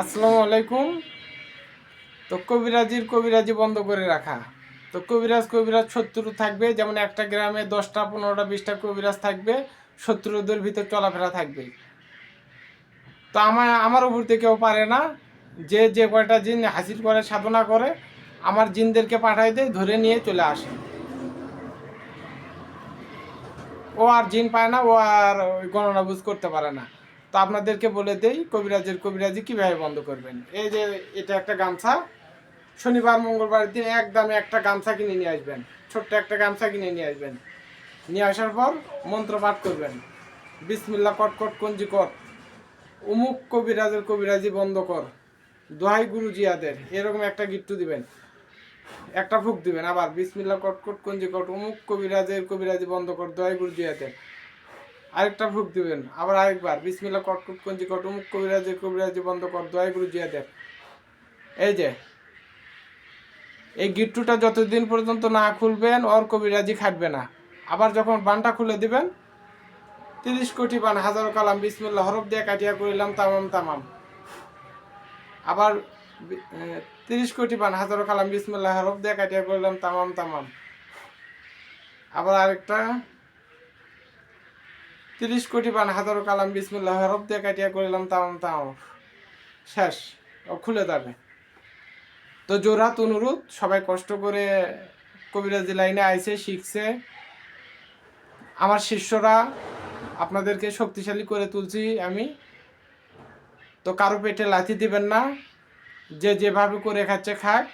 আসসালামু আলাইকুম। তো কবিরাজির কবিরাজি বন্ধ করে রাখা। তো কবিরাজ কবিরাজ শত্রু থাকবে, যেমন একটা গ্রামে দশটা, পনেরোটা, বিশটা কবিরাজ থাকবে, শত্রুদের ভিতর চলাফেরা থাকবে। তো আমার আমার উপর কেউ পারে না। যে যে কয়টা জিন হাসিল করে, সাধনা করে, আমার জিনদেরকে পাঠাই দেয়, ধরে নিয়ে চলে আসে। ও আর জিন পায় না, ও আর গণনা বুঝ করতে পারে না। তো আপনাদেরকে বলে দেই, কবিরাজের কবিরাজি কীভাবে বন্ধ করবেন? এই যে এটা একটা গামছা, শনিবার, মঙ্গলবার দিন একদম একটা গামছা কিনে নিয়ে আসবেন, ছোট্ট একটা গামছা কিনে নিয়ে আসবেন। নিয়ে আসার পর মন্ত্র পাঠ করবেন, বিসমিল্লা কট কট কঞ্জি কর, উমুক কবিরাজের কবিরাজি বন্ধ কর, দোহাই গুরু জিয়াদের এরকম একটা গিট্টু দিবেন, একটা ফুক দিবেন আবার, বিসমিল্লা কট কট কঞ্জি কট অমুক কবিরাজের কবিরাজি বন্ধ কর, দোহাই গুরু জিয়াদের আরেকটা ফুক দিবেন। আবার আরেকবার বিসমিল্লা কট কট কঞ্জি কট, অমুক কবিরাজের কবিরাজি বন্ধ কর দোহাই গুরু জিয়াদের এই যে, এই গিট্টুটা যতদিন পর্যন্ত না খুলবেন, ওর কবিরাজি খাটবে না। আবার যখন বানটা খুলে দিবেন, তিরিশ কোটি বান, হাজারো কালাম বিসমিল্লা হরফ দিয়ে কাটিয়া করিলাম, তামাম তামাম। আবার তিরিশ কোটি বান, হাজারো কালাম বিসমিল্লা হরফ দিয়ে কাটিয়া করিলাম, তামাম তামাম। আবার আরেকটা তিরিশ কোটি বান, হাজারো কালাম, বিসমুল্লাহ, হরফ দিয়ে কাটিয়া করিলাম তামাম তামাম শেষ, ও খুলে যাবে। তো জোরাত অনুরোধ, সবাই কষ্ট করে কবিরাজি লাইনে আইছে, শিখছে। আমার শিষ্যরা, আপনাদেরকে শক্তিশালী করে তুলছি আমি। তো কারও পেটে লাথি দিবেন না, যে যেভাবে করে খাচ্ছে খাক।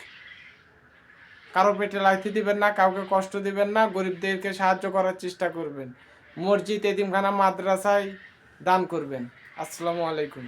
কারও পেটে লাথি দিবেন না, কাউকে কষ্ট দিবেন না, গরিবদেরকে সাহায্য করার চেষ্টা করবেন। মসজিদ এদিমখানা মাদ্রাসায় দান করবেন। আসসালামু আলাইকুম।